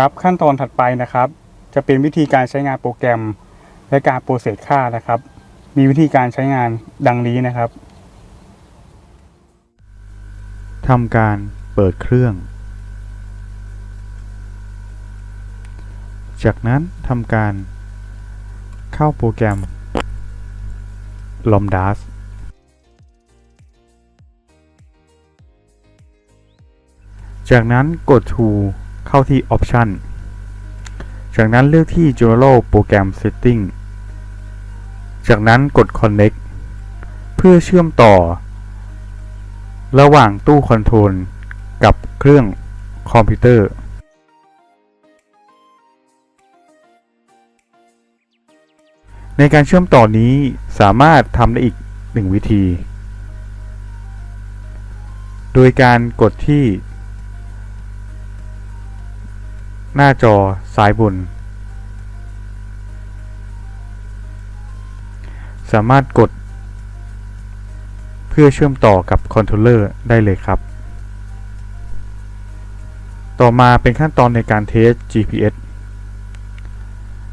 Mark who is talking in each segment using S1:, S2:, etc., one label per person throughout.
S1: ครับขั้นตอนถัดไปนะครับ จะเป็นวิธีการใช้งานโปรแกรม และการโปรเซสค่านะครับ มีวิธีการใช้งานดังนี้นะครับ
S2: ทำการเปิดเครื่อง จากนั้นทำการเข้าโปรแกรม Lomdas จากนั้นกด To เข้าที่ Option จากนั้นเลือกที่ General Program Setting จากนั้นกด Connect เพื่อเชื่อมต่อ ระหว่างตู้คอนโทรลกับเครื่องคอมพิวเตอร์ ในการเชื่อมต่อนี้สามารถทำได้อีกหนึ่งวิธี โดยการกดที่ หน้าจอซ้ายบน สามารถกด เพื่อเชื่อมต่อกับคอนโทรลเลอร์ได้เลยครับ ต่อมาเป็นขั้นตอนในการเทส GPS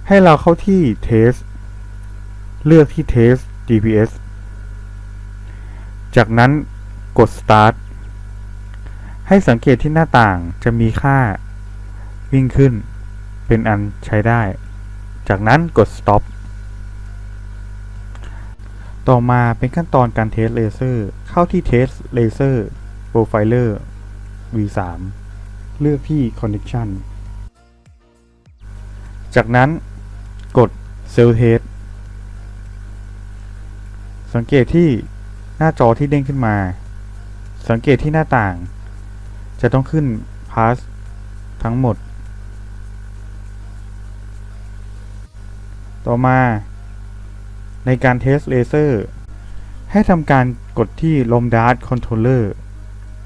S2: ให้เราเข้าที่ Test เลือกที่ Test GPS จากนั้นกด Start ให้สังเกตที่หน้าต่างจะมีค่า วิ่งขึ้น เป็นอันใช้ได้ จากนั้นกด Stop ต่อมาเป็นขั้นตอนการเทสเลเซอร์ เข้าที่ Test Laser Profiler V3 เลือกที่ Connection จากนั้นกด Cell Test สังเกตที่หน้าจอที่เด้งขึ้นมา สังเกตที่หน้าต่าง จะต้องขึ้น Pass ทั้งหมด ต่อมาในการเทสเลเซอร์ ให้ทำการกดที่ Lom Dart Controller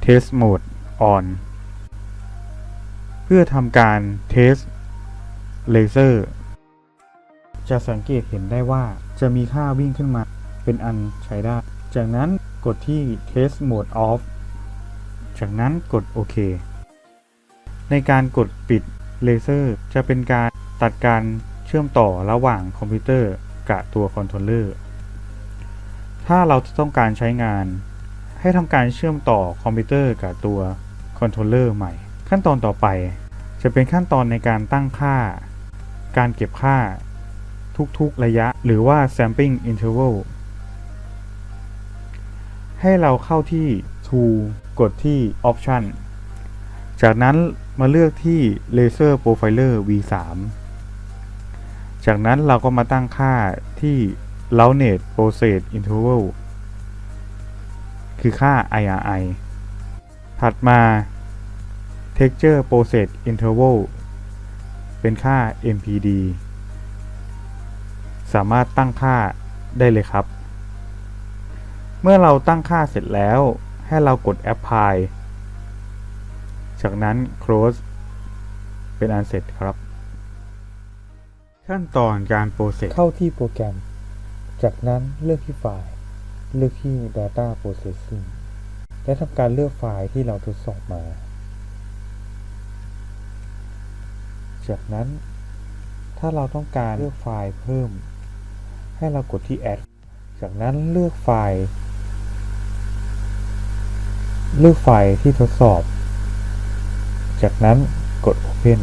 S2: Test Mode On เพื่อทำการเทสเลเซอร์ จะสังเกตเห็นได้ว่าจะมีค่าวิ่งขึ้นมาเป็นอันใช้ได้ จากนั้นกดที่ Test Mode Off จากนั้นกดโอเค ในการกดปิดเลเซอร์ จะเป็นการตัดการ เชื่อมต่อระหว่างคอมพิวเตอร์กับตัวคอนโทรลเลอร์ ถ้าเราจะต้องการใช้งาน ให้ทำการเชื่อมต่อคอมพิวเตอร์กับตัวคอนโทรลเลอร์ใหม่ ขั้นตอนต่อไปจะเป็นขั้นตอนในการตั้งค่า การเก็บค่า ทุกๆระยะ หรือว่า sampling interval ให้เราเข้าที่ tool กดที่ option จากนั้นมาเลือกที่ laser profiler v3 จากนั้นเราก็มาตั้งค่าที่ loudness process interval คือค่า IRI ถัดมา texture process interval เป็นค่า MPD สามารถตั้งค่าได้เลยครับ เมื่อเราตั้งค่าเสร็จแล้ว ให้เรากด apply จากนั้น close เป็นอันเสร็จครับ ขั้นตอนการโปรเซส
S3: เข้าที่โปรแกรม จากนั้นเลือกที่ไฟล์ เลือกที่ Data Processing และทำการเลือกไฟล์ที่เราทดสอบมา จากนั้น ถ้าเราต้องการเลือกไฟล์เพิ่ม ให้เรากดที่ Add จากนั้นเลือกไฟล์ เลือกไฟล์ที่ทดสอบ จากนั้นกด Open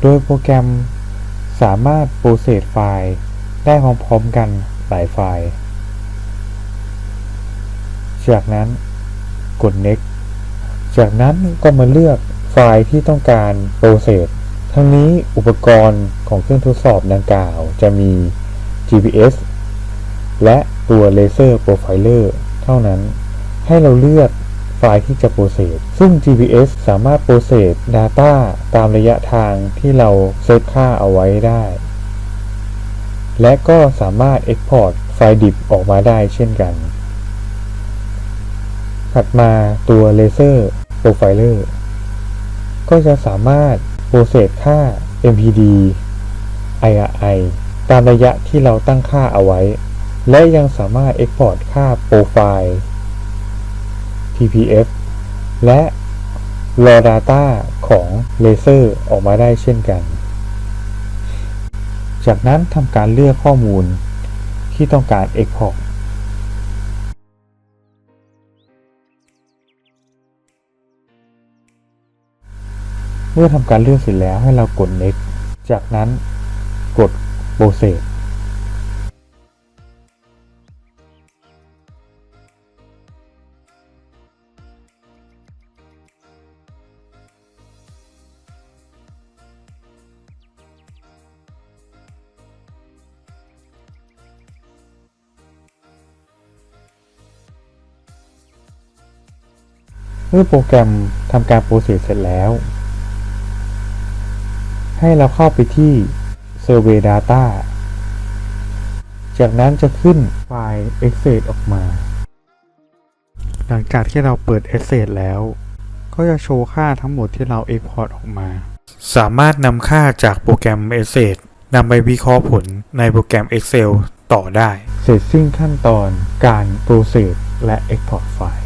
S3: โดยโปรแกรม สามารถโปรเซสไฟล์ได้พร้อมๆกันหลายไฟล์ จากนั้นกด next จากนั้นก็มาเลือกไฟล์ที่ต้องการโปรเซส ทั้งนี้อุปกรณ์ของเครื่องทดสอบดังกล่าวจะมี GPS และตัว Laser Profiler เท่านั้น ให้เราเลือก ไฟล์ที่จะโปรเซส ซึ่ง GPS สามารถโปรเซส Data ตามระยะทางที่เราเซตค่าเอาไว้ได้ และก็สามารถ Export ไฟล์ดิบออกมาได้เช่นกัน ถัดมาตัว Laser Profiler ก็จะสามารถโปรเซสค่า MPD IRI ตามระยะที่เราตั้งค่าเอาไว้ และยังสามารถ Export ค่าโปรไฟล์ PPF และ Raw Data ของเลเซอร์ออกมาได้เช่นกัน จากนั้นทำการเลือกข้อมูลที่ต้องการ Export เมื่อทำการเลือกเสร็จแล้วให้เรากด next จากนั้นกด process เมื่อโปรแกรมทำการโปรเซสเสร็จแล้ว ให้เราเข้าไปที่ Survey Data จากนั้นจะขึ้นไฟล์ Excel ออกมา
S2: หลังจากที่เราเปิด Access แล้ว ก็จะโชว์ค่าทั้งหมดที่เรา Export ออกมา สามารถนำค่าจากโปรแกรม Access นำไปวิเคราะห์ผลในโปรแกรม Excel ต่อได้
S3: เสร็จสิ้นขั้นตอนการโปรเซสและ Export ไฟล์